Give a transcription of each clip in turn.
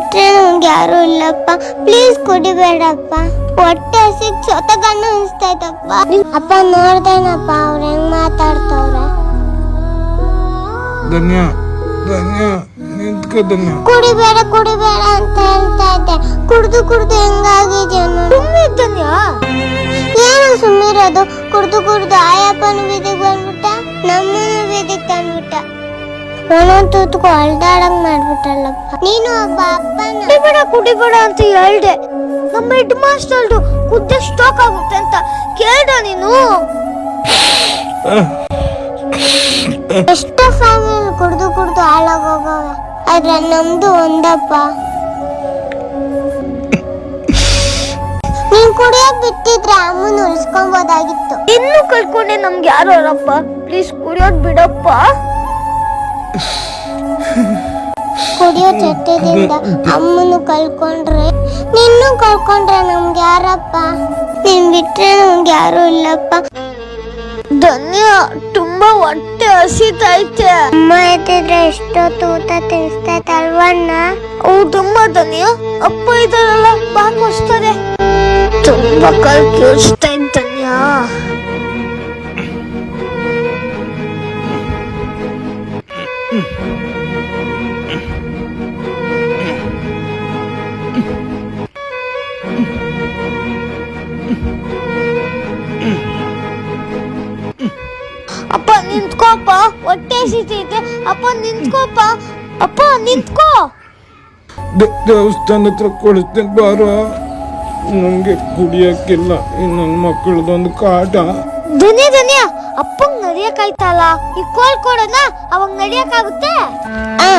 ಬಿಟ್ರೆ ನಮ್ಗೆ ಯಾರು ಇಲ್ಲಪ್ಪ. ಪ್ಲೀಸ್ ಕುಡಿಬೇಡಪ್ಪ. ಹೊಟ್ಟೆ ಹಸಿಗ್ ಸೊತಗಣ್ಣು ಅನಿಸ್ತೈತಪ್ಪ ಅಪ್ಪ ನೋಡ್ದೇನಪ್ಪ ಅವ್ರ ಹೆಂಗ್ ಮಾತಾಡ್ತವ್ರೆ? ಧನ್ಯ ಧನ್ಯ ನಿಂತ್ಕೋ ಧನ್ಯ. ಕುಡಿಬೇಡ ಕುಡಿಬೇಡ ಅಂತ ಹೇಳ್ತಾ ಇದ್ದೆ. ಕುಡ್ದು ಕುಡ್ದು ಹೆಂಗಾಗಿದ್ಯಾ ಸುಮ್ಮಿದ್ದನ್ಯ ಏನು ಸುಮ್ಮಿರೋದು ಕುಡ್ದು ಕುಡ್ದು ಆಯಪ್ಪನ ಬೀದಿಗೆ ಬಂದ್ಬಿಟ್ಟ ನಮ್ಮನ್ನು ಬೀದಿಗೆ ತಂದ್ಬಿಟ್ಟ. ತೂತ್ಕು ಅಳ್ದಾಡಂಗ್ ಮಾಡ್ಬಿಟ್ಟಲ್ಲಪ್ಪ. ನೀನು ಒಬ್ಬ ಅಪ್ಪನ ಕುಡಿಬೇಡ ಕುಡಿಬೇಡ ಅಂತ ಹೇಳ್ದೆ. ನಮ್ಮ ಹೆಡ್ ಮಾಸ್ಟರ್ದು ಕುದ್ದೆ ಸ್ಟಾಕ್ ಆಗುತ್ತೆ ಅಂತ ಕೇಳ್ದ ನೀನು. ಎಷ್ಟೋ ಫ್ಯಾಮಿಲಿ ಕುಡ್ದು ಕುಡ್ದು ಹಾಳಾಗೋಗವೆ ಆದ್ರೆ ನಮ್ದು ಒಂದಪ್ಪ. ನೀನ್ ಕುಡಿಯೋಕ್ ಬಿಟ್ಟಿದ್ರೆ ಅಮ್ಮನ ಉಳಿಸ್ಕೊಬೋದಾಗಿತ್ತು ಇನ್ನು ಕಳ್ಕೊಂಡೆ ನಮ್ಗೆ ಯಾರು ಅಲ್ಲಪ್ಪ ಪ್ಲೀಸ್ ಕುಡಿಯೋದ್ ಬಿಡಪ್ಪ. ಕುಡಿಯೋ ಚಟ್ಟದಿಂದ ಅಮ್ಮನು ಕಲ್ಕೊಂಡ್ರೆ ನಿನ್ನೂ ಕಲ್ಕೊಂಡ್ರೆ ನಮ್ಗೆ ಯಾರಪ್ಪ? ನಿನ್ ಬಿಟ್ರೆ ನಮ್ಗೆ ಯಾರು ಇಲ್ಲಪ್ಪ. ಧನ್ಯ ತುಂಬಾ ಹೊಟ್ಟೆ ಹಸಿತೈತೆ. ಅಮ್ಮ ಎತ್ತಿದ್ರೆ ಎಷ್ಟೋ ತೂತ ತಿನ್ಸ್ತೈತಲ್ವಣ್ಣ? ತುಂಬಾ ಧನ್ಯ ಅಪ್ಪ ಇದಾರಲ್ಲ ಬಾಕೋಸ್ತಾರೆ ತುಂಬಾ ಕಲ್ ಕೇಳಿಸ್ತಾ ಧನ್ಯ. ಹೊಟ್ಟೆ ಅಪ್ಪ ನಿಂತ್ಕೋಪ್ಪ ಅಪ್ಪ. ನಿಂತ್ಕೋ. ದೇವಸ್ಥಾನ ಹತ್ರ ಕೊಡಿಸ್ತೇನೆ ಬಾರ. ನಂಗೆ ಕುಡಿಯಕ್ಕಿಲ್ಲ. ಇನ್ನು ನನ್ನ ಮಕ್ಕಳದೊಂದು ಕಾಟ. ಧನ್ಯ ಧನ್ಯ. ಅಪ್ಪಂಗ್ ನಡಿಯಕ್ಕಾಯ್ತಲ್ಲ ಈ ಕೋಲ್ ಕೊಡೋಣ ಅವಾಗ ನಡಿಯಕ್ಕಾಗುತ್ತೆ ಆ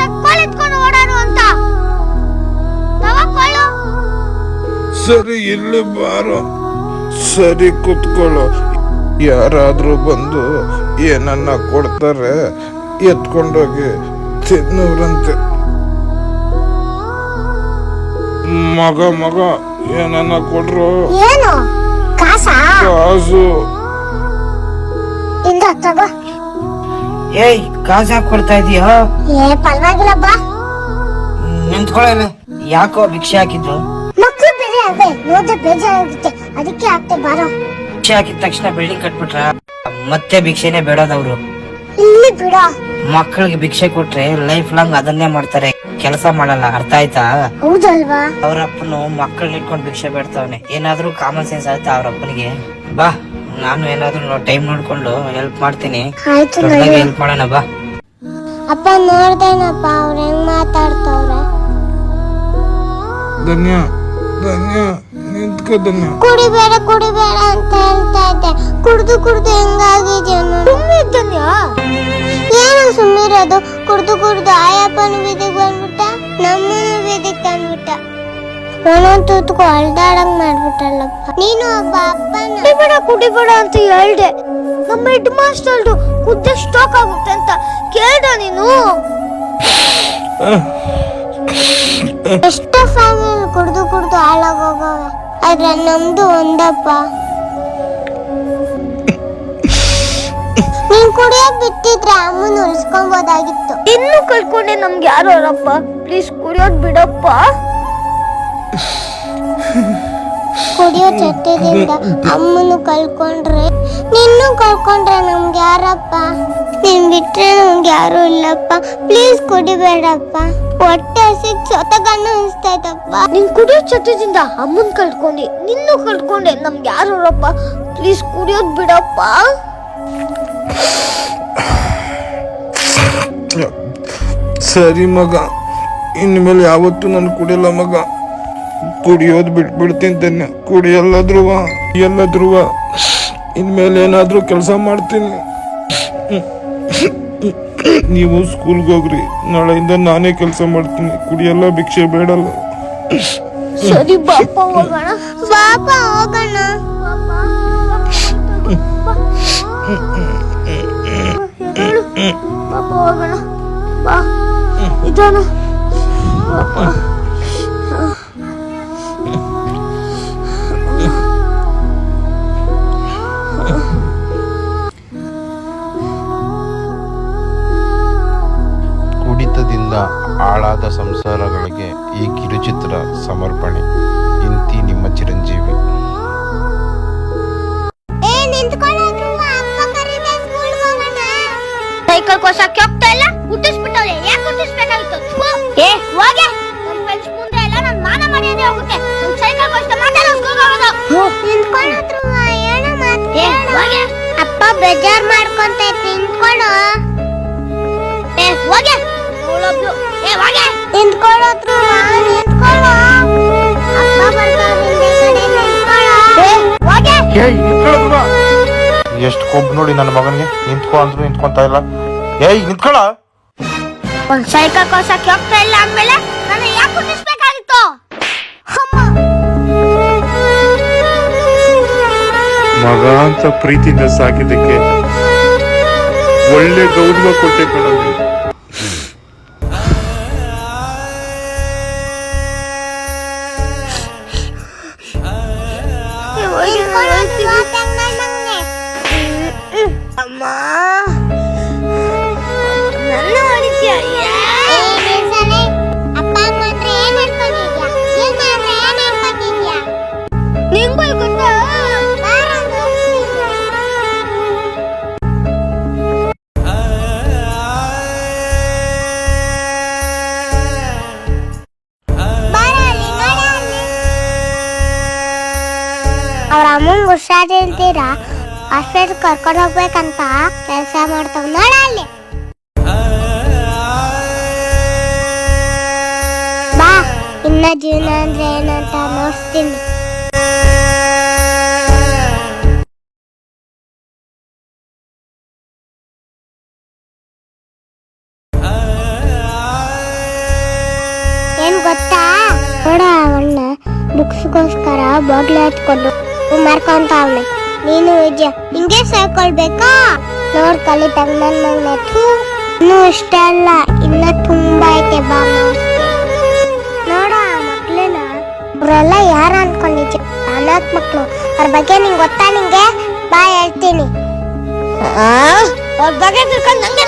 ಎತ್ಕೊಂಡು ಓಡಾಡು ಅಂತ. ತಗೊಳ್ಳು ಸರಿ ಇಲ್ಲಿ ಬಾರೋ. ಸರಿ ಕುತ್ಕೊಳ್ಳೋ. ಯಾರಾದ್ರೂ ಬಂದು ಏನನ್ನ ಕೊಡ್ತಾರೆ ಎತ್ಕೊಂಡೋಗಿ ತಿನ್ನೋರಂತೆ. ಮಗ ಮಗ ಏನನ್ನ ಕೊಡ್ರು? ಏನು? ಕಾಸ? ತಗೋ. ಏಯ್ ಕಾಸ್ ಯಾಕೆ ಕೊಡ್ತಾ ಇದೀಯಾ? ಏ ಪರವಾಗಿಲ್ಲ ಬಾ. ನಿಂತ್ಕೊಳ್ಳಲ್ಲ ಯಾಕೋ ಭಿಕ್ಷೆ ಹಾಕಿದ್ದು? ಮಕ್ಕಳು ಬೇರೆ ಬೇಜಾರಾಗುತ್ತೆ ಅದಕ್ಕೆ ಆಗ್ತೆ ಬಾರೋ. ಭಿಕ್ಷೆ ಹಾಕಿದ ತಕ್ಷಣ ಬಿಲ್ಡಿಂಗ್ ಕಟ್ಬಿಟ್ರ? ಮತ್ತೆ ಭಿಕ್ಷೆನೆ ಬೇಡದವ್ರು. ಇಲ್ಲಿ ಬಿಡೋ. ಮಕ್ಕಳಿಗೆ ಭಿಕ್ಷೆ ಕೊಟ್ರೆ ಲೈಫ್ ಲಾಂಗ್ ಅದನ್ನೇ ಮಾಡ್ತಾರೆ. ಕೆಲಸ ಮಾಡಲ್ಲ ಅರ್ಥ ಆಯ್ತಾ? ಹೌದಲ್ವಾ? ಅವ್ರ ಅಪ್ಪನು ಮಕ್ಕಳನ್ನ ಇಟ್ಕೊಂಡು ಭಿಕ್ಷೆ ಬೇಡ್ತಾವನೆ. ಏನಾದ್ರೂ ಕಾಮನ್ ಸೆನ್ಸ್ ಆಯ್ತಾ ಅವ್ರ ಅಪ್ಪನಿಗೆ? ಬಾ. ನಾನು ಏನಾದ್ರು ಟೈಮ್ ನೋಡ್ಕೊಂಡು ಹೆಲ್ಪ್ ಮಾಡ್ತೀನಿ. ಹೆಲ್ಪ್ ಮಾಡೋಣ ಬಾ. ಅಪ್ಪ ನೋಡ್ದೇನಪ್ಪ ಅವ್ರ ಹೆಂಗ್ ಮಾತಾಡ್ತವ್ರೆ? ಧನ್ಯ ಧನ್ಯ ನಿಂತ್ಕೋ ಧನ್ಯ. ಕುಡಿಬೇಡ ಕುಡಿಬೇಡ ಅಂತ ಹೇಳ್ತಾ ಇದ್ದೆ. ಕುಡ್ದು ಕುಡ್ದು ಹೆಂಗಾಗಿದ್ಯಾ ಧನ್ಯ ಏನು ಸುಮ್ಮಿರೋದು ಕುಡ್ದು ಕುಡ್ದು ಆಯಪ್ಪನ ಬೀದಿಗೆ ಬಂದ್ಬಿಟ್ಟ ನಮ್ಮನ್ನು ಬೀದಿಗೆ ತಂದ್ಬಿಟ್ಟ. ತೂತ್ಕು ಅಳ್ದಾಡಂಗ್ ಮಾಡ್ಬಿಟ್ಟಲ್ಲಪ್ಪ. ನೀನು ಒಬ್ಬ ಅಪ್ಪನ ಕುಡಿಬೇಡ ಕುಡಿಬೇಡ ಅಂತ ಹೇಳ್ದೆ. ನಮ್ಮ ಹೆಡ್ ಮಾಸ್ಟರ್ದು ಕುದ್ದೆ ಸ್ಟಾಕ್ ಆಗುತ್ತೆ ಅಂತ ಕೇಳ್ದ ನೀನು. ಎಷ್ಟೋ ಫ್ಯಾಮಿಲಿ ಕುಡ್ದು ಕುಡ್ದು ಹಾಳಾಗೋಗವೆ. ಆದ್ರೆ ನಮ್ದು ಒಂದಪ್ಪ. ನೀನ್ ಕುಡಿಯೋಕ್ ಬಿಟ್ಟಿದ್ರೆ ಅಮ್ಮನ ಉಳಿಸ್ಕೊಬೋದಾಗಿತ್ತು ಇನ್ನು ಕಳ್ಕೊಂಡೆ ನಮ್ಗೆ ಯಾರು ಅವರಪ್ಪ? ಪ್ಲೀಸ್ ಕುಡಿಯೋದ್ ಬಿಡಪ್ಪ. ಕುಡಿಯೋ ಚಟ್ಟದಿಂದ ಅಮ್ಮನು ಕಳ್ಕೊಂಡ್ರೆ ನಿನ್ನೂ ಕಳ್ಕೊಂಡ್ರೆ ನಮ್ಗೆ ಯಾರಪ್ಪ? ನೀನ್ ಬಿಟ್ರೆ ನಮ್ಗೆ ಯಾರು ಇಲ್ಲಪ್ಪ. ಪ್ಲೀಸ್ ಕುಡಿಬೇಡಪ್ಪ. ಹೊಟ್ಟೆ ಹಸಿಗ್ ಸೊತಗಣ್ಣು ಅನಿಸ್ತೈತಪ್ಪ ನಿನ್ ಕುಡಿಯೋ ಚಟದಿಂದ ಅಮ್ಮನ್ ಕಳ್ಕೊಂಡಿ ನಿನ್ನೂ ಕಳ್ಕೊಂಡೆ ನಮ್ಗೆ ಯಾರು ಇರಪ್ಪ ಪ್ಲೀಸ್ ಕುಡಿಯೋದ್ ಬಿಡಪ್ಪ. ಸರಿ ಮಗ ಇನ್ಮೇಲೆ ಯಾವತ್ತೂ ನಾನು ಕುಡಿಯಲ್ಲ ಮಗ. ಕುಡಿಯೋದು ಬಿಟ್ಬಿಡ್ತೀನಿ ಕುಡಿ ಕುಡಿಯಲ್ಲ ಧ್ರುವ ಎಲ್ಲ ಧ್ರುವ. ಇನ್ಮೇಲೆ ಏನಾದರೂ ಕೆಲಸ ಮಾಡ್ತೀನಿ. ನೀವು ಸ್ಕೂಲ್ಗೆ ಹೋಗ್ರಿ. ನಾಳೆಯಿಂದ ನಾನೇ ಕೆಲಸ ಮಾಡ್ತೀನಿ. ಕುಡಿಯಲ್ಲ ಭಿಕ್ಷೆ ಬೇಡಲ್ಲ. ಸರಿ ಹೋಗೋಣ. ಇದಾನ ಹಾಳಾದ ಸಂಸಾರಗಳಿಗೆ ಈ ಕಿರುಚಿತ್ರ ಸಮರ್ಪಣೆ. ಇಂತಿ ನಿಮ್ಮ ಚಿರಂಜೀವಿ. ಸೈಕಲ್ ಕೋಸಕ್ಕೆ ಹೋಗ್ತಾ ಇಲ್ಲ. ಹುಟ್ಟಿಸ್ಬಿಟ್ಟವ್ರೆ. ಯಾಕೆ ಹುಟ್ಟಿಸ್ಬೇಕಾಗಿತ್ತು? ಥು! ಏ ಹೋಗೆ. ನನ್ ಫ್ರೆಂಡ್ಸ್ ಮುಂದೆ ಎಲ್ಲ ನನ್ ಮಾನ ಮರ್ಯಾದೆ ಹೋಗುತ್ತೆ. ನನ್ ಸೈಕಲ್ ಕೋಸ್ತ ಮಾತಾಡೋ ಸ್ಕೂಲ್ ಹೋಗೋದು. ನಿಂತ್ಕೊಳ್ಳೋದ್ರು ಏನೋ ಮಾತು ಏ ಹೋಗೆ. ಅಪ್ಪ ಬೇಜಾರ್ ಮಾಡ್ಕೊಂತ ನಿಂತ್ಕೊಂಡು ಏ ಹೋಗೆ. ಎಷ್ಟು ಕೊಬ್ಬು ನೋಡಿ ನನ್ನ ಮಗನಿಗೆ. ನಿಂತ್ಕೊ ಅಂದ್ರು ನಿಂತ್ಕೊಂತ ಇಲ್ಲ. ಏಯ್ ನಿಂತ್ಕೊಳ ಒಂದ್ ಸೈಕಲ್ ಕೋಸಕ್ಕೆ ಹೋಗ್ತಾ ಇಲ್ಲ ಅಂದ್ಮೇಲೆ ನಾನು ಯಾಕೆ ಹುಟ್ಟಿಸ್ಬೇಕಾಗಿತ್ತು ಮಗ ಅಂತ ಪ್ರೀತಿಯಿಂದ ಸಾಕಿದ್ದಕ್ಕೆ ಒಳ್ಳೆ ಗೌರವ ಕೊಟ್ಟೆ ಕಣವ್ರೆ ಅಮ್ಮ ನನ್ನ ಹೊಡಿತೀಯ ಏ ನಿಲ್ಸನೆ. ಅಪ್ಪ ಅಮ್ಮ ಹತ್ರ ಏನ್ ಅನ್ಕೊಂಡಿದ್ಯಾ ಏನ್ ಮಾಡ್ರೆ ಏನ್ ಅನ್ಕೊಂಡಿದ್ಯಾ ನಿಂಗೂ ಗೊತ್ತಾ ಬಾರಮ್ಮ. ಬಾರ ಅಲ್ಲಿ, ನೋಡು ಅಲ್ಲಿ. ಅವ್ರ ಅಮ್ಮಂಗ್ ಹುಷಾರಿಲ್ದಿರ ಹಾಸ್ಪಿಟಲ್ ಕರ್ಕೊಂಡು ಹೋಗ್ಬೇಕಂತ ಕೆಲಸ ಮಾಡ್ತಾವ್ ನೋಡ ಅಲ್ಲಿ ಬಾ ಇನ್ನ ಜೀವನ ಅಂದ್ರೆ ಏನಂತ ನೋಡ್ತೀನಿ ಏನ್ ಗೊತ್ತಾ ನೋಡ ಅವನ್ನ ಬುಕ್ಸ್ಗೋಸ್ಕರ ಬಾಗ್ಲು ಹತ್ಕೊಂಡು ಮಾರ್ಕೊಂತಾವ್ನೆ ನೀನು ವಿಜಯ ಹಿಂಗೆ ಸೇರ್ಕೊಳ್ಬೇಕಾ ನೋಡ್ ಕಲಿತಾಗ ನನ್ನ ಮಗನ. ಇನ್ನೂ ಇಷ್ಟ ಅಲ್ಲ ಇನ್ನ ತುಂಬಾ ಐತೆ ಬಾ. ನೋಡ ಆ ಮಕ್ಳನ್ನ ಅವ್ರೆಲ್ಲ ಯಾರ ಅನ್ಕೊಂಡಿದ್ದೆ ಅನಾಥ ಮಕ್ಳು. ಅವ್ರ ಬಗ್ಗೆ ನಿಂಗೆ ಗೊತ್ತಾ ನಿಂಗೆ? ಬಾ ಹೇಳ್ತೀನಿ. ಅವ್ರ ಬಗ್ಗೆ ತಿಳ್ಕೊಂಡು ನಂಗೆ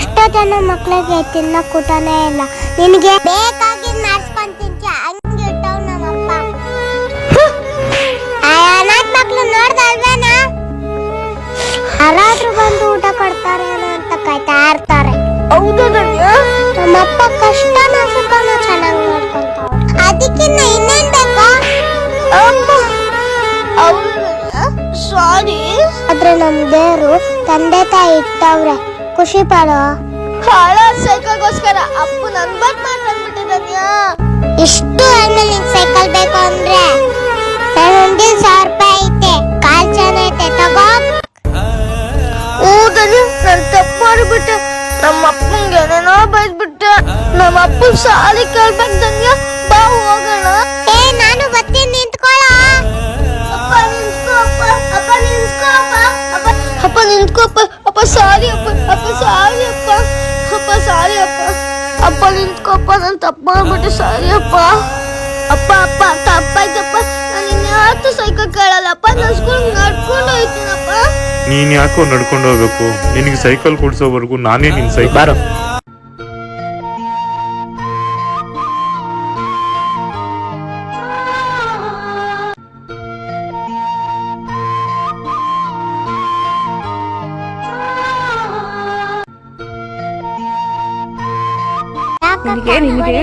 ಎಷ್ಟೋ ಜನ ಮಕ್ಳಿಗೆ ತಿನ್ನ ಕೂಟನೇ ಇಲ್ಲ. ನಿನಗೆ ಬೇಕಾಗಿದ್ ಏನೋ ಅಂತ ಕಾಯ್ತಾ ಇರ್ತಾರೆ. ಹೌದು ಸುಖನ ಚೆನ್ನಾಗಿ ನೋಡ್ಕೊಂತಾವ ಅದಕ್ಕಿನ್ನ ಇನ್ನೇನ್ ಬೇಕಾ? ಸಾರಿ. ಆದ್ರೆ ನಮ್ ದೇವ್ರು ತಂದೆ ತಾಯಿ ಇಟ್ಟವ್ರೆ. ಖುಷಿ ಪಡೋ. ಹಾಳ ನಮ್ಮ ಅಪ್ಪ ಸಾಲಿ ಕೇಳ್ಬೇಕು ಧನ್ಯ ಬಾ ಹೋಗೋಣ ಏ ನಾನು ಬರ್ತೀನಿ ನಿಂತ್ಕೊಳ್ಳ ಅಪ್ಪ ನಿಂತ್ಕೋ ಅಪ್ಪ ಅಪ್ಪ ನಿಂತ್ಕೋ ಅಪ್ಪ ಅಪ್ಪ ಅಪ್ಪ ನಿಂತ್ಕೋ ಅಪ್ಪ ಅಪ್ಪ ಸಾರಿ ಅಪ್ಪ ಅಪ್ಪ ಸಾರಿ ಅಪ್ಪ ಅಪ್ಪ ಸಾರಿ ಅಪ್ಪ ಅಪ್ಪ ನಿಂತ್ಕೋ ಅಪ್ಪ ನಾನು ತಪ್ಪು ಮಾಡ್ಬಿಟ್ಟೆ ಸಾರಿ ಅಪ್ಪ ಅಪ್ಪ ಅಪ್ಪ ತಪ್ಪಾಯ್ತಪ್ಪ ನಾನು ಇನ್ಯಾವತ್ತೂ ಸೈಕಲ್ ಕೇಳಲ್ಲಪ್ಪ ನಾನು ಸ್ಕೂಲ್ ನಡ್ಕೊಂಡು ಹೋಗ್ತೀನಪ್ಪ ನೀನ್ ಯಾಕೋ ನಡ್ಕೊಂಡು ಹೋಗ್ಬೇಕು ನಿನಗೆ ಸೈಕಲ್ ಕೊಡ್ಸೋವರೆಗೂ ನಾನೇ ನಿನ್ ಸೈಕಲ್ ನಿನಗೆ ನಿನಗೆ?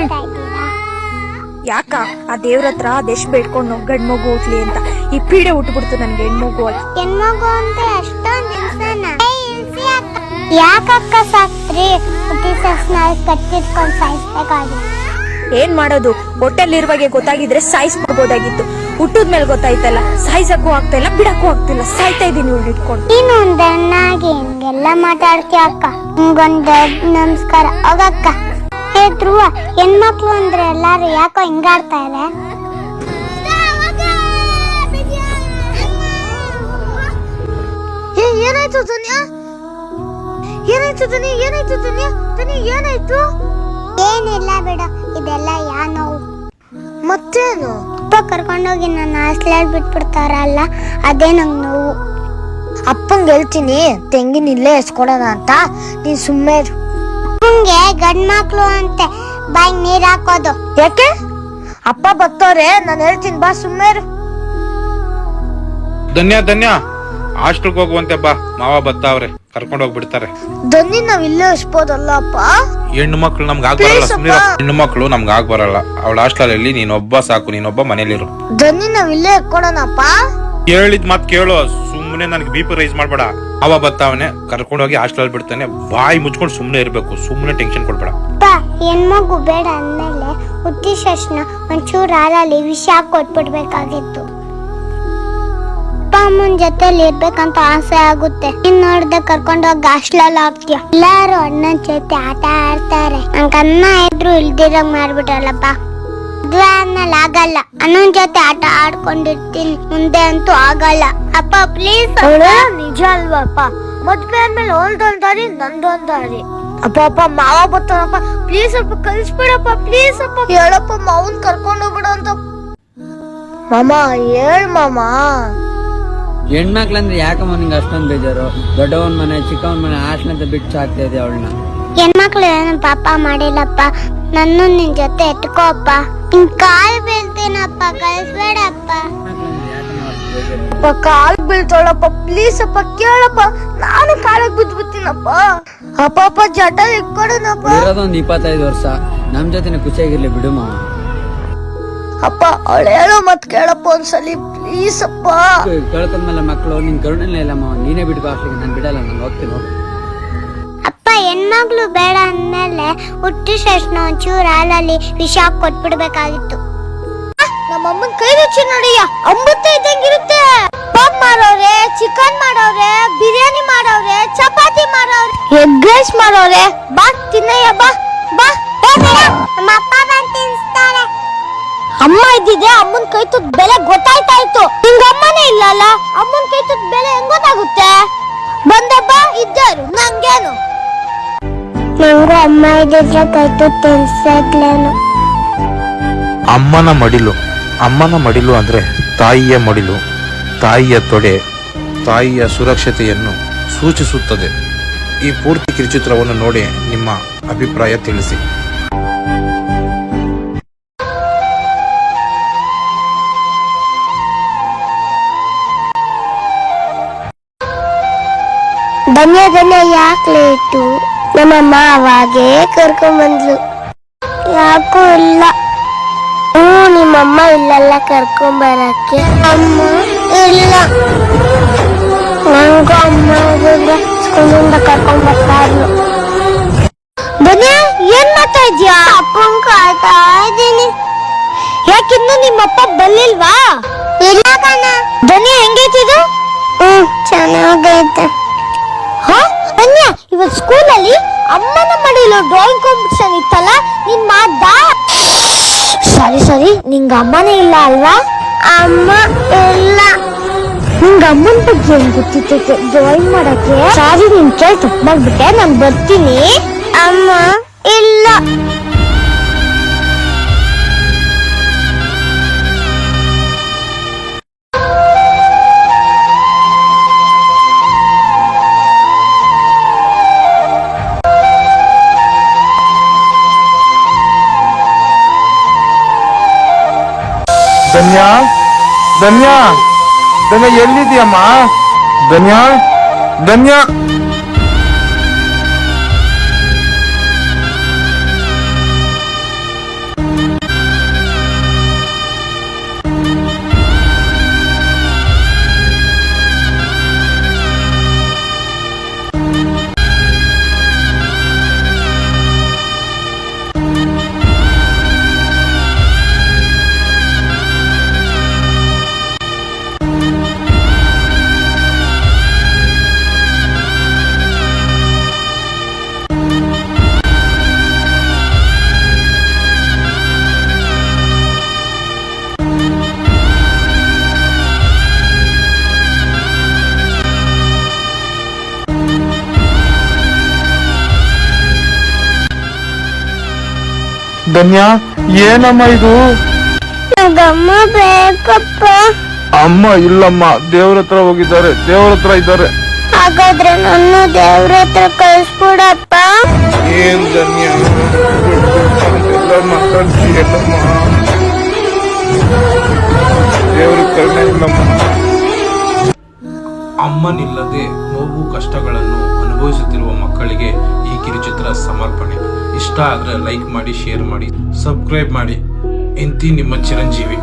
ಯಾಕ? ಆ ದೇವ್ರ ಹತ್ರ ದೇಶ ಬೇಡ್ಕೊಂಡು ಗಂಡ್ ಮಗು ಹುಟ್ಲಿ ಅಂತ. ಈ ಪೀಡೆ ಹುಟ್ಬಿಡ್ತು ನನ್ಗೆ ಹೆಣ್ಮಗು ಅಂತ. ಹೆಣ್ಮಗು ಅಂತ ಎಷ್ಟೊಂದ್ ಯಾಕಕ್ಕ ಸಾಕ್ತ್ರಿ? ಕಟ್ಟಿಟ್ಕೊಂಡು ಕತ್ತಿಟ್ಕೊಂಡ್ ಸಾಯಿಸ್ಬೇಕಾಗಿ ಏನ್ ಮಾಡೋದು? ಹೊಟ್ಟೆಲಿರುವಾಗೆ ಗೊತ್ತಾಗಿದ್ರೆ ಸಾಯಿಸ್ಬಿಡ್ಬೋದಾಗಿತ್ತು. ಹುಟ್ಟಿದ್ಮೇಲೆ ಗೊತ್ತಾಯ್ತಲ್ಲ ಸಾಯಿಸಕ್ಕೂ ಆಗ್ತಾ ಇಲ್ಲ ಬಿಡಕ್ಕೂ ಆಗ್ತಿಲ್ಲ. ಸಾಯ್ತಾ ಇದೀನಿ ಇವಳು ಇಟ್ಕೊಂಡು. ಅಣ್ಣಾಗಿ ಹಿಂಗೆಲ್ಲ ಮಾತಾಡ್ತೀಯ ಅಕ್ಕ ನಿಮ್ಗೊಂದು ನಮಸ್ಕಾರ. ಹೋಗಕ್ಕ. ಧ್ರುವ ಹೆಣ್ಮಕ್ಳು ಅಂದ್ರೆ ಎಲ್ಲಾರು ಯಾಕೋ ಹಿಂಗಾಡ್ತಾ ಇದೆ? ಏನಾಯ್ತು ಧನ್ಯ? ಏನಾಯ್ತು ಧನ್ಯ ಏನಾಯ್ತು ಧನ್ಯ? ಧನ್ಯ ಏನಾಯ್ತು? ಏನಿಲ್ಲ ಬಿಡು ಇದೆಲ್ಲ ಯಾ ನೋವು. ಮತ್ತೇನು? ಅಪ್ಪ ಕರ್ಕೊಂಡೋಗಿ ನನ್ನ ಹಾಸ್ಟೆಲ್ ಬಿಟ್ಬಿಡ್ತಾರಲ್ಲ ಅದೇ ನಂಗೆ ನೋವು. ಅಪ್ಪಂಗೆ ಹೇಳ್ತೀನಿ ತೆಂಗಿನ ಇಲ್ಲೇ ಎಸ್ಕೊಡೋಣ ಅಂತ. ನೀನ್ ಸುಮ್ಮನೆ ಅಪ್ಪಂಗೆ ಗಂಡ್ ಮಕ್ಳು ಅಂತೆ. ಬಾಯ್ ನೀರ್ ಹಾಕೋದು. ಯಾಕೆ? ಅಪ್ಪ ಬತ್ತೋರೆ ನಾನು ಹೇಳ್ತೀನಿ ಬಾ ಸುಮ್ಮನೆ ಧನ್ಯ ಧನ್ಯ. ಹಾಸ್ಟೆಲ್ ಹೋಗುವಂತೆ ಬಾ. ಮಾವ ಬತ್ತಾವ್ರೆ ಕರ್ಕೊಂಡು ಹೋಗ್ಬಿಡ್ತಾರೆ. ದನ್ನಿ ನಾವ್ ಇಲ್ಲೇ ಎಸ್ಬೋದಲ್ಲ ಅಪ್ಪ? ಹೆಣ್ಣು ಮಕ್ಳು ನಮ್ಗೆ ಆಗ್ ಬರಲ್ಲ Please ಅಪ್ಪ. ಹೆಣ್ಣು ಮಕ್ಳು ನಮ್ಗೆ ಆಗ್ ಬರಲ್ಲ. ಅವಳ ಹಾಸ್ಟೆಲಲ್ಲಿ ನೀನೊಬ್ಬ ಸಾಕು ನೀನೊಬ್ಬ ಮನೇಲಿರು. ದನ್ನಿ ನಾವ್ ಇಲ್ಲೇ ಎಕ್ಕೊಡೋಣಪ್ಪ ಹೇಳಿದ್ ಮಾತ್ ಕೇಳು ಸುಮ್ಮನೆ ನನಗೆ ಬಿ ಪಿ ರೈಸ್ ಮಾಡ್ಬೇಡ. ಅವ ಬರ್ತಾವನೆ ಕರ್ಕೊಂಡು ಹೋಗಿ ಹಾಸ್ಟೆಲ್ ಬಿಡ್ತಾನೆ, ಬಾಯಿ ಮುಚ್ಕೊಂಡು ಸುಮ್ಮನೆ ಇರಬೇಕು ಸುಮ್ಮನೆ ಟೆನ್ಷನ್ ಕೊಡ್ಬೇಡ. ಹೆಣ್ಮಗು ಬೇಡ ಅಂದ್ಮೇಲೆ ಹುಟ್ಟಿದ ತಕ್ಷಣ ಒಂಚೂರು ಹಾಲಲ್ಲಿ ವಿಷ ಕೊಟ್ಬಿಡ್ಬೇಕಾಗಿತ್ತು. ಅಪ್ಪ ಅಮ್ಮನ ಜೊತೆಲಿ ಇರ್ಬೇಕಂತ ಆಸೆ ಆಗುತ್ತೆ. ನೀನ್ ನೋಡ್ದೆ ಕರ್ಕೊಂಡೋಗಿ ಹಾಸ್ಟೆಲ್ ಹಾಕ್ತೀಯ? ಎಲ್ಲಾರು ಅಣ್ಣನ ಜೊತೆ ಆಟ ಆಡ್ತಾರೆ. ನಂಗೆ ಅನ್ನ ಇದ್ರು ಇಲ್ದಿರಂಗ್ ಮಾಡ್ಬಿಟ್ರಲ್ಲಪ್ಪ. ಮದ್ವೆ ಆಗಲ್ಲ ಅಣ್ಣನ ಜೊತೆ ಆಟ ಆಡ್ಕೊಂಡಿರ್ತೀನಿ. ಮುಂದೆ ಅಂತೂ ಆಗಲ್ಲ. ಅಪ್ಪ ಪ್ಲೀಸ್ ಅವಳು ನಿಜ ಅಲ್ವಾ ಅಪ್ಪ ಮದ್ವೆ ಆದ್ಮೇಲೆ ಅವಳ್ದೊಂದ್ ದಾರಿ ನಂದೊಂದ್ ದಾರಿ ಅಪ್ಪ ಅಪ್ಪ ಮಾವ ಬರ್ತಾನಪ್ಪ ಪ್ಲೀಸ್ ಅಪ್ಪ ಕಳ್ಸ್ಬಿಡಪ್ಪ ಪ್ಲೀಸ್ ಅಪ್ಪ. ಹೇಳಪ್ಪ ಮಾವನ್ ಕರ್ಕೊಂಡು ಹೋಗ್ಬಿಡು ಅಂತ. ಮಾಮ ಹೇಳ್ ಮಾಮ. ಹೆಣ್ಮಕ್ಳಂದ್ರೆ ಯಾಕಮ್ಮ ನಿಂಗೆ ಅಷ್ಟೊಂದು ಬೇಜಾರು? ದೊಡ್ಡವನ್ ಮನೆ ಚಿಕ್ಕವನ್ ಮನೆ ಅಂತ ಬಿಟ್ಟು ಸಾಕ್ತಾ ಇದೆ ಅವಳನ್ನ. ಹೆಣ್ಮಕ್ಳು ಏನು ಪಾಪ ಮಾಡಿಲ್ಲಪ್ಪ. ನನ್ನ ನಿನ್ ಜೊತೆ ಎತ್ಕೋ ಅಪ್ಪ ನಿನ್ ಕಾಲ್ ಬೀಳ್ತೀನಪ್ಪ ಕಳಿಸ್ಬೇಡಪ್ಪ. ಅಪ್ಪ ಕಾಲ್ ಬೀಳ್ತಾಳಪ್ಪ ಪ್ಲೀಸ್ ಅಪ್ಪ ಕೇಳಪ್ಪ. ನಾನು ಕಾಲಕ್ ಬಿದ್ಬಿಡ್ತೀನಪ್ಪ. ಅಪ್ಪ ಅಪ್ಪ ಜಟ ಇಟ್ಕೊಡನಪ್ಪ. ಇರೋದೊಂದು ಇಪ್ಪತ್ತೈದು ವರ್ಷ. ನಮ್ ಜೊತೆನೆ ಖುಷಿಯಾಗಿರ್ಲಿ ಬಿಡು ಮಾವ. ಅಪ್ಪ ಅವಳು ಹೇಳೋ ಮತ್ ಕೇಳಪ್ಪ ಒಂದ್ಸಲಿ ಪ್ಲೀಸ್ ಅಪ್ಪ ಕಳ್ಕೊಂಡ್ಮೇಲೆ ಮಕ್ಕಳು ನಿನ್ ಕರುಣೆಲ್ಲ ಇಲ್ಲ ಮಾವ. ನೀನೇ ಹಾಸ್ಟೆಲ್ಗೆ ನಾನು ಬಿಡಲ್ಲ ನಾನು ಹೋಗ್ತೀನಿ ಹೋಗು. ಅಪ್ಪ ಹೆಣ್ಮಕ್ಳು ಬೇಡ ಅಂದ್ಮೇಲೆ ಹುಟ್ಟಿ ಶೇಷನ ಒಂಚೂರು ಹಾಲಲ್ಲಿ ವಿಷ ಕೊಟ್ಬಿಡ್ಬೇಕಾಗಿತ್ತು. ನಮ್ಮ ಅಮ್ಮನ್ ಕೈ ರುಚಿ ನೋಡಿಯ ಅಂಬುತ್ತೆ ಇದ್ದಂಗಿರುತ್ತೆ. ಪಪ್ ಮಾಡೋರೆ ಚಿಕನ್ ಮಾಡೋರೆ ಬಿರಿಯಾನಿ ಮಾಡೋರೆ ಚಪಾತಿ ಮಾಡೋರೆ ಎಗ್ ರೈಸ್ ಮಾಡೋರೆ ಬಾ ತಿನ್ನಯ್ಯ ಬಾ ಬಾ ನಮ್ಮ ಅಪ್ಪ ಬಂದು ತಿನ್ಸ್ತಾರೆ ಅಮ್ಮ ಇದ್ದಿದ್ರೆ ಅಮ್ಮನ್ ಕೈ ತುತ್ ಬೆಲೆ ಗೊತ್ತಾಯ್ತಾ ಇತ್ತು. ನಿಂಗ ಅಮ್ಮನೇ ಇಲ್ಲಲ್ಲ? ಅಮ್ಮನ್ ಕೈ ತುತ್ ಬೆಲೆ ಹೆಂಗ್ ಗೊತ್ತಾಗುತ್ತೆ? ಬಂದಪ್ಪ ಇದ್ದರು ನಂಗೇನು? ನಂಗೂ ಅಮ್ಮ ಇದ್ದಿದ್ರೆ ಕೈತು ತಿನ್ಸಕ್ಲೇನು ಅಮ್ಮನ ಮಡಿಲು ಅಮ್ಮನ ಮಡಿಲು ಅಂದ್ರೆ ತಾಯಿಯ ಮಡಿಲು ತಾಯಿಯ ತೊಡೆ ತಾಯಿಯ ಸುರಕ್ಷತೆಯನ್ನು ಸೂಚಿಸುತ್ತದೆ. ಈ ಪೂರ್ತಿ ಕಿರುಚಿತ್ರವನ್ನು ನೋಡಿ ನಿಮ್ಮ ಅಭಿಪ್ರಾಯ ತಿಳಿಸಿ. ಧನ್ಯ ಧನ್ಯ ಯಾಕೆ ಲೇಟು ನಮ್ಮಮ್ಮ ಅವಾಗೇ ಕರ್ಕೊಂಡ್ ಬಂದ್ಲು. ಯಾಕೂ ಇಲ್ಲ. ಹ್ಞೂ, ನಿಮ್ಮಮ್ಮ ಇಲ್ಲೆಲ್ಲ ಕರ್ಕೊಂಡ್ ಬರಕ್ಕೆ. ಅಮ್ಮ ಇಲ್ಲ. ನಂಗೂ ಅಮ್ಮ ಸ್ಕೂಲಿಂದ ಕರ್ಕೊಂಡ್ ಬರ್ತಾ ಇದ್ಲು. ಬನ್ನಿ, ಏನ್ ಮಾಡ್ತಾ ಇದ್ಯಾ ಅಪ್ಪನ್ ಕಾಯ್ತಾ ಇದ್ದೀನಿ. ಯಾಕಿನ್ನು ನಿಮ್ಮಪ್ಪ ಬಲ್ಲಿಲ್ವಾ ಇಲ್ಲ ಕಣ. ಬನ್ನಿ ಹೆಂಗೈತಿದು ಹ್ಮ್ ಚೆನ್ನಾಗೈತೆ. ಹಾ? ಧನ್ಯ ಇವತ್ತು ಸ್ಕೂಲಲ್ಲಿ ಅಮ್ಮನ ಮಡಿಲು ಡ್ರಾಯಿಂಗ್ ಕಾಂಪಿಟೇಷನ್ ಇತ್ತಲ್ಲ ನಿನ್ ಮಾಡ್ದ ಸರಿ ಸರಿ ನಿಂಗ ಅಮ್ಮನೇ ಇಲ್ಲ ಅಲ್ವಾ? ಅಮ್ಮ ಇಲ್ಲ. ನಿಂಗ ಅಮ್ಮನ ಬಗ್ಗೆ ಏನ್ ಗೊತ್ತಿತ್ತು ಡ್ರಾಯಿಂಗ್ ಮಾಡಕ್ಕೆ? ಸಾರಿ ನಿನ್ ಕೇಳಿ ತಪ್ಪು ಮಾಡ್ಬಿಟ್ಟೆ ನಾನ್ ಬರ್ತೀನಿ. ಅಮ್ಮ ಇಲ್ಲ. ಧನ್ಯ ಧನ್ಯ ಎಲ್ಲಿದ್ಯಮ್ಮ ಧನ್ಯ ಧನ್ಯ ಧನ್ಯ ಏನಮ್ಮ ಇದು ನಗಮ್ಮ ಬೇಕಪ್ಪ. ಅಮ್ಮ ಇಲ್ಲಮ್ಮ ದೇವ್ರ ಹತ್ರ ಹೋಗಿದ್ದಾರೆ ದೇವ್ರ ಹತ್ರ ಇದ್ದಾರೆ. ಹಾಗಾದ್ರೆ ನನ್ನ ದೇವ್ರ ಹತ್ರ ಕಳ್ಸ್ಬಿಡಪ್ಪ. ಏನ್ ಧನ್ಯ? ಎಲ್ಲ ಮಾತಾಡ್ತೀಯಲ್ಲಮ್ಮ ದೇವ್ರ ಕರುಣೆ ಇಲ್ಲಮ್ಮ. ಅಮ್ಮನಿಲ್ಲದೆ ನೋವು ಕಷ್ಟಗಳನ್ನು ಅನುಭವಿಸುತ್ತಿರುವ ಮಕ್ಕಳಿಗೆ ಈ ಕಿರುಚಿತ್ರ ಸಮರ್ಪಣೆ. ಇಷ್ಟ ಆದರೆ ಲೈಕ್ ಮಾಡಿ ಶೇರ್ ಮಾಡಿ ಸಬ್ಸ್ಕ್ರೈಬ್ ಮಾಡಿ. ಇಂತಿ ನಿಮ್ಮ ಚಿರಂಜೀವಿ.